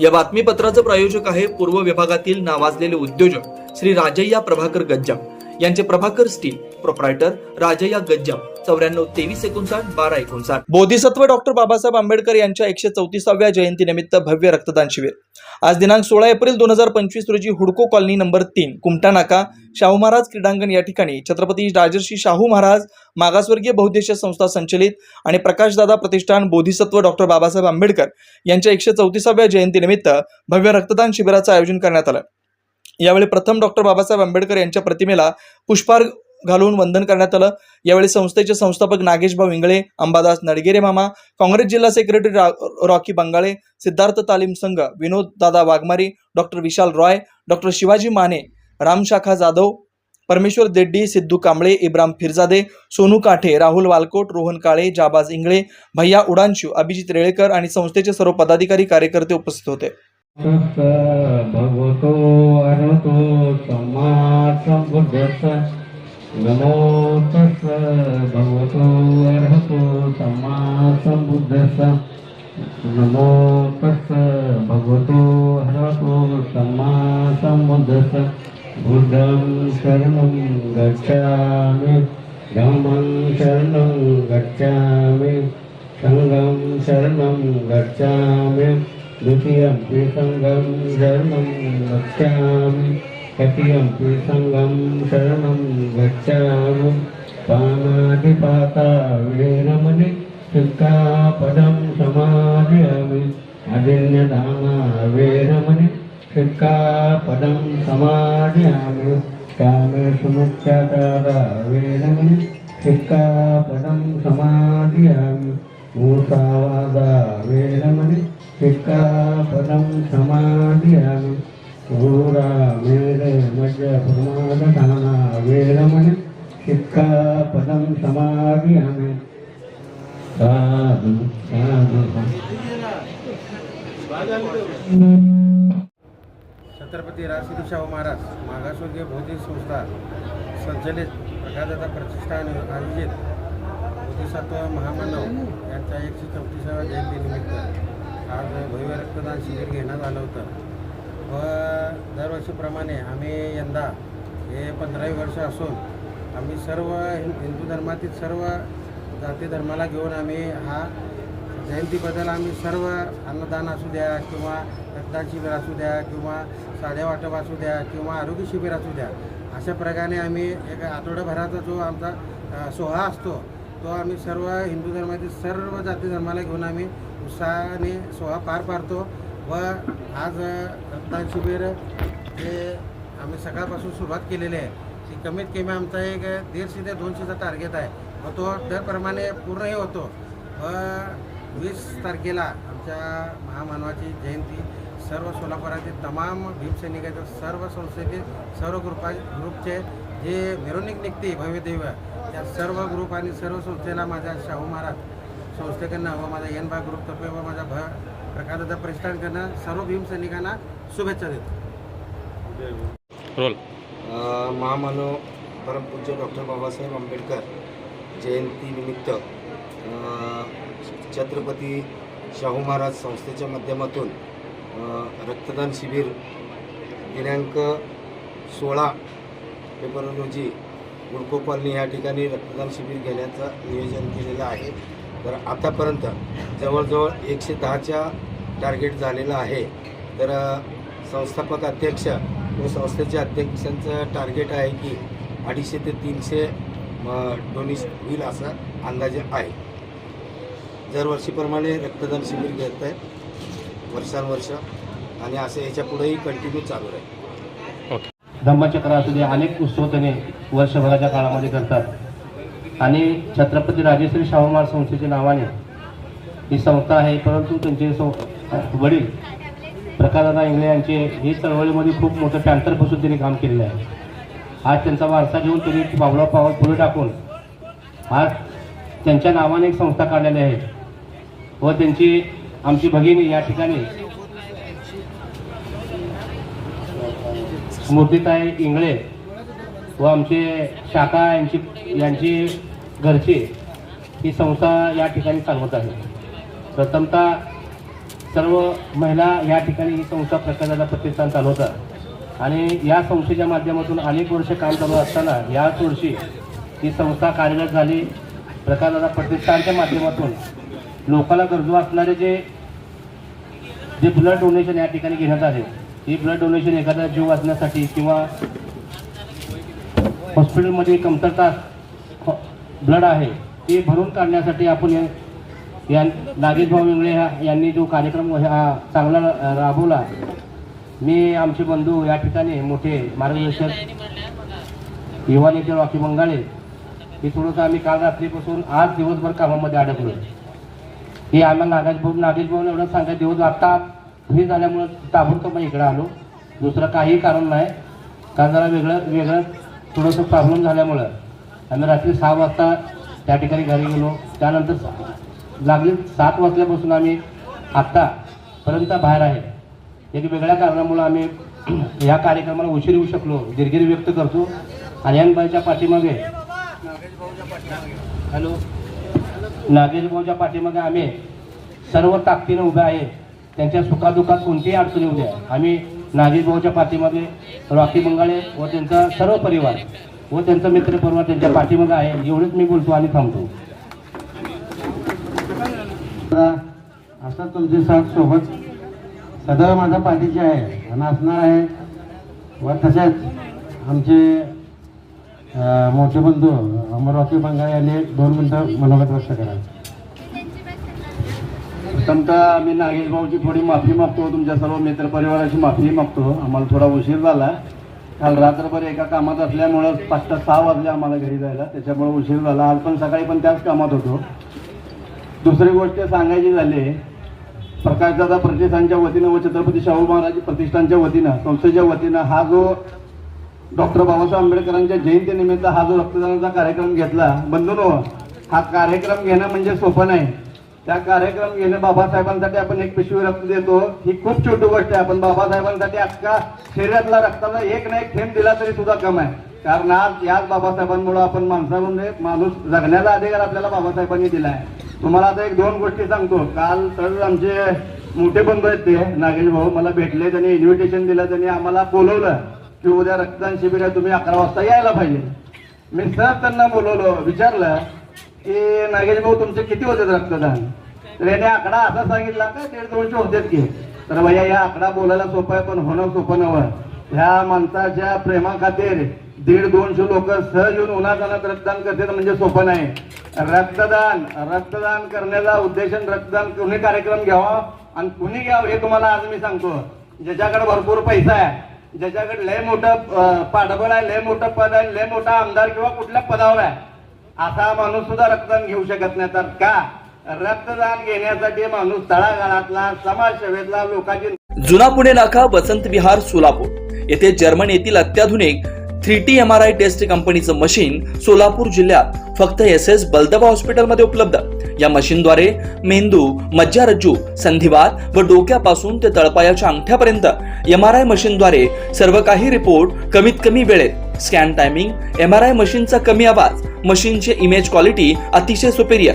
या बातमीपत्राचं प्रायोजक आहे पूर्व विभागातील नावाजलेले उद्योजक श्री राजय्या प्रभाकर गज्जाम. यांचे प्रभाकर स्टील प्रोप्रायटर राजय्या गज्जाम चौऱ्याण्णव तेवीस एकोणसाठ बारा एकोणसाठ. बोधिसत्व डॉक्टर बाबासाहेब आंबेडकर यांच्या एकशे चौतीसाव्या जयंतीनिमित्त भव्य रक्तदान शिबिर. आज दिनांक सोळा एप्रिल दोन हजार पंचवीस रोजी हुडको कॉलनी नंबर तीन कुमटा नाका शाहू महाराज क्रीडांगण या ठिकाणी छत्रपती राजर्षी शाहू महाराज मागासवर्गीय बहुद्देशीय संस्था संचलित आणि प्रकाशदादा प्रतिष्ठान बोधिसत्व डॉक्टर बाबासाहेब आंबेडकर यांच्या एकशे चौतीसाव्या जयंतीनिमित्त भव्य रक्तदान शिबिराचं आयोजन करण्यात आलं. यावेळी प्रथम डॉक्टर बाबासाहेब आंबेडकर यांच्या प्रतिमेला पुष्पार घालून वंदन करण्यात आलं. यावेळी संस्थेचे संस्थापक नागेशभाऊ इंगळे अंबादास नडगेरे मामा काँग्रेस जिल्हा सेक्रेटरी रा- रॉकी बंगाळे सिद्धार्थ तालीम संघ विनोद दादा वाघमारी डॉक्टर विशाल रॉय डॉक्टर शिवाजी माने रामशाखा जाधव परमेश्वर देड्डी सिद्धू कांबळे इब्राम फिरजादे सोनू काठे राहुल वालकोट रोहन काळे जाबाज इंगळे भैया उडांशू अभिजित रेळेकर आणि संस्थेचे सर्व पदाधिकारी कार्यकर्ते उपस्थित होते. भगवतो अरहतो सम्मा सम्बुद्धस्स नमो तस् भगवतो अरहतो सम्मा सम्बुद्धस्स नमो तस् भगवतो अरहतो सम्मा सम्बुद्धस्स बुद्धं शरणं गच्छामि। धम्मं शरणं गच्छामि। सङ्गं शरणं गच्छामि। द्वितीयम्पि सङ्गं शरणं गच्छामि तृतीयम्पि सङ्गं शरणं गच्छामि पाणादिपाता वेरमणि सिक्खापदं समादयामि अदिन्यदाना वेरमणि सिक्खापदं समादयामि कामेषुमुच्चाचारा वेरमणि सिक्खापदं समादयामि मूसावादा वेरमणि सिक्खापदं समादयामि घोरा मेरे मज्ज प्रमादधाना वेरमणि सिक्खापदं समादयामि साधु साधु। छत्रपती राजश्री शाहू महाराज मागासवर्गीय बौद्धिक संस्था संचलित प्रकाशदाता प्रतिष्ठान आयोजित बोधिसत्व महामानव यांच्या एकशे चौतीसाव्या जयंतीनिमित्त आज भव्य रक्तदान शिबिर घेण्यात आलं होतं. व दरवर्षीप्रमाणे आम्ही यंदा हे पंधरावी वर्ष असून आम्ही सर्व हिंदू धर्मातील सर्व जाती धर्माला घेऊन आम्ही हा जयंतीबद्दल आम्ही सर्व अन्नदान असू द्या किंवा रक्तदान शिबिर असू द्या किंवा साध्या वाटप असू द्या किंवा आरोग्य शिबिर असू द्या अशा प्रकारे आम्ही एक आठवड्याभराचा जो आमचा सोहळा असतो तो आम्ही सर्व हिंदू धर्मातील सर्व जाती धर्माला घेऊन आम्ही उत्साहाने सोहळा पार पाडतो व आज रक्तदान शिबिर हे आम्ही सकाळपासून सुरुवात केलेली आहे. की कमीत कमी आमचा एक दीडशे ते दोनशेचा टार्गेट आहे. व तो दरप्रमाणे पूर्णही होतो. व वीस तारखेला आमच्या महामानवाची जयंती सर्व सोलापुरातील तमाम भीमसैनिकाच्या सर्व संस्थेतील सर्व ग्रुपा ग्रुपचे जे मिरवणूक निघते भव्यदेव त्या सर्व ग्रुप आणि सर्व संस्थेला माझ्या शाहू महाराज संस्थेकडनं व माझ्या एन बा ग्रुपतर्फे व माझ्या भ प्रकाशदादा प्रतिष्ठानकडनं सर्व भीमसैनिकांना शुभेच्छा देतो. रोल. अ, महामानव परमपूज्य डॉक्टर बाबासाहेब आंबेडकर जयंतीनिमित्त छत्रपती शाहू महाराज संस्थेच्या माध्यमातून रक्तदान शिबिर दिनांक सोळा फेब्रुवारी रोजी गुडको कॉलनी या ठिकाणी रक्तदान शिबिर घेण्याचं नियोजन केलेलं आहे. तर आतापर्यंत जवळजवळ एकशे दहाच्या टार्गेट झालेलं आहे. तर संस्थापक अध्यक्ष व संस्थेच्या अध्यक्षांचं टार्गेट आहे की अडीचशे ते तीनशे डोनेश होईल असा अंदाजे आहे. दरवर्षीप्रमाणे रक्तदान शिबिर घेत आहे वर्षानुवर्ष आणि असं याच्या पुढेही कंटिन्यू चालू राहील. धम्मचक्र असू दे अनेक उत्सव त्याने वर्षभराच्या काळामध्ये करतात. आणि छत्रपती राजेश्री शाहू महाराज संस्थेच्या नावाने ही संस्था आहे. परंतु त्यांचे सं वडील प्रकाशदादा इंगळे यांचे ही चळवळीमध्ये खूप मोठं पॅन्थर बसून त्यांनी काम केलेलं आहे. आज त्यांचा वारसा घेऊन त्यांनी पावला पावल पुढे टाकून आज त्यांच्या नावाने एक संस्था काढलेली आहे व त्यांची आमची भगिनी या ठिकाणी मूर्तीताई इंगळे व आमचे शाखा यांची यांची घरची ही संस्था या ठिकाणी चालवत आहे. प्रथमतः सर्व महिला या ठिकाणी ही संस्था प्रकाशाचा प्रतिष्ठान चालवतात. आणि या संस्थेच्या माध्यमातून अनेक वर्ष काम चालू असताना याच वर्षी ही संस्था कार्यरत झाली. प्रकाशदादा प्रतिष्ठानच्या माध्यमातून लोकांना गरजू असणारे जे जे ब्लड डोनेशन या ठिकाणी घेण्यात आले ही ब्लड डोनेशन एखादा जीव वाचण्यासाठी किंवा हॉस्पिटलमध्ये कमतरता ब्लड आहे ते भरून काढण्यासाठी आपण या- नागेशभाऊ नागेश भाऊ यांनी जो कार्यक्रम हा चांगला राबवला. मी आमचे बंधू या ठिकाणी मोठे मार्गदर्शक युवा नेते रॉकी बंगाळे हे थोडंसं आम्ही काल रात्रीपासून आज दिवसभर कामामध्ये अडकलो हे आम्हाला नागेश भाऊ नागेश भाऊ एवढं सांगायचं दिवस आत्ता फ्री झाल्यामुळं ताबडतोब इकडे आलो. दुसरं काही कारण नाही. कारण जरा वेगळं वेगळं थोडंसं प्रॉब्लेम झाल्यामुळं. आम्ही रात्री सहा वाजता त्या ठिकाणी घरी गेलो. त्यानंतर लागली सात वाजल्यापासून आम्ही आत्तापर्यंत बाहेर आहे. एक वेगळ्या कारणामुळं आम्ही या कार्यक्रमाला उशीर येऊ शकलो दिलगिरी व्यक्त करतो. आणि पाठीमागे हॅलो? नागेशभाऊच्या पाठीमागे आम्ही सर्व ताकदीनं उभे आहे. त्यांच्या सुखादुखात कोणतीही अडचणी उद्या आम्ही नागेशभाऊच्या पाठीमागे रॉकी बंगाळे व त्यांचा सर्व परिवार व त्यांचा मित्र परिवार त्यांच्या पाठीमागे आहे. एवढंच मी बोलतो आणि थांबतो. असं तुमची साथ सोबत सदैव माझा पाठीची आहे आणि असणार आहे. व तसेच आमचे मोठे बंधू अमरावती बंगाल यांनी दोन मिनटं मनोगत व्यक्त करा. प्रथमतः मी नागेश भाऊची थोडी माफी मागतो. तुमच्या सर्व मित्रपरिवाराची माफी मागतो. आम्हाला थोडा उशीर झाला. काल रात्रभर एका कामात असल्यामुळं पाच सहा वाजले आम्हाला घरी जायला. त्याच्यामुळे उशीर झाला. आज पण सकाळी पण त्याच कामात होतो. दुसरी गोष्ट सांगायची झाली प्रकाशदादा प्रतिष्ठानच्या वतीनं व छत्रपती शाहू महाराज प्रतिष्ठानच्या वतीनं संस्थेच्या वतीनं हा जो डॉक्टर बाबासाहेब आंबेडकरांच्या जयंतीनिमित्त हा जो रक्तदानाचा कार्यक्रम घेतला बंधून हा कार्यक्रम घेणं म्हणजे सोपं नाही. त्या कार्यक्रम घेणं बाबासाहेबांसाठी आपण एक पिशवी रक्त देतो. ही खूप छोटी गोष्ट आहे. आपण बाबासाहेबांसाठी अख्खा शरीरातला रक्ताचा एक ना एक थेंब दिला तरी सुद्धा कम आहे. कारण आज याच बाबासाहेबांमुळे आपण माणसामध्ये माणूस जगण्याचा अधिकार आपल्याला बाबासाहेबांनी दिला आहे. तुम्हाला आता एक दोन गोष्टी सांगतो. काल तर आमचे मोठे बंधू आहेत ते नागेश भाऊ मला भेटले. त्यांनी इन्व्हिटेशन दिलं. त्यांनी आम्हाला बोलवलं की उद्या रक्तदान शिबिर आहे. तुम्ही अकरा वाजता यायला पाहिजे. मी सर त्यांना बोलवलं विचारलं की नागेश भाऊ तुमचे किती होते रक्तदान? तर याने आकडा असा सांगितला का? दीड दोनशे होतेच की. तर भैया या आकडा बोलायला सोपं आहे पण होणं सोपं नवं ह्या माणसाच्या प्रेमाखातीर दीड दोनशे लोक सहज येऊन उन्हातानात रक्तदान करतात म्हणजे सोपं नाही. रक्तदान रक्तदान करण्याचा उद्देशन रक्तदान कुणी कार्यक्रम घ्यावा आणि कुणी घ्यावं हे तुम्हाला आज मी सांगतो. ज्याच्याकडे भरपूर पैसा आहे ज्याच्याकडे लय मोठं पाठबळ आहे लय मोठं पद आहे लय मोठा आमदार किंवा कुठल्या पदावर आहे असा माणूस सुद्धा रक्तदान घेऊ शकत नाही. तर का? रक्तदान घेण्यासाठी माणूस तळागाळातला समाजसेवेतला लोकांची जुना पुणे नाका वसंत विहार सोलापूर. येथे जर्मन येथील अत्याधुनिक three T M R I test कंपनीचं मशीन सोलापूर जिल्ह्यात फक्त एस एस बलदबा हॉस्पिटलमध्ये उपलब्ध. या मशीनद्वारे मेंदू मज्जारज्जू संधिवात व डोक्यापासून ते तळपायाच्या अंगठ्यापर्यंत एम आर आय मशीनद्वारे सर्व काही रिपोर्ट कमीत कमी वेळेत. Scan timing M R I मशीनचा कमी आवाज मशीनचे इमेज क्वालिटी अतिशय सुपेरियर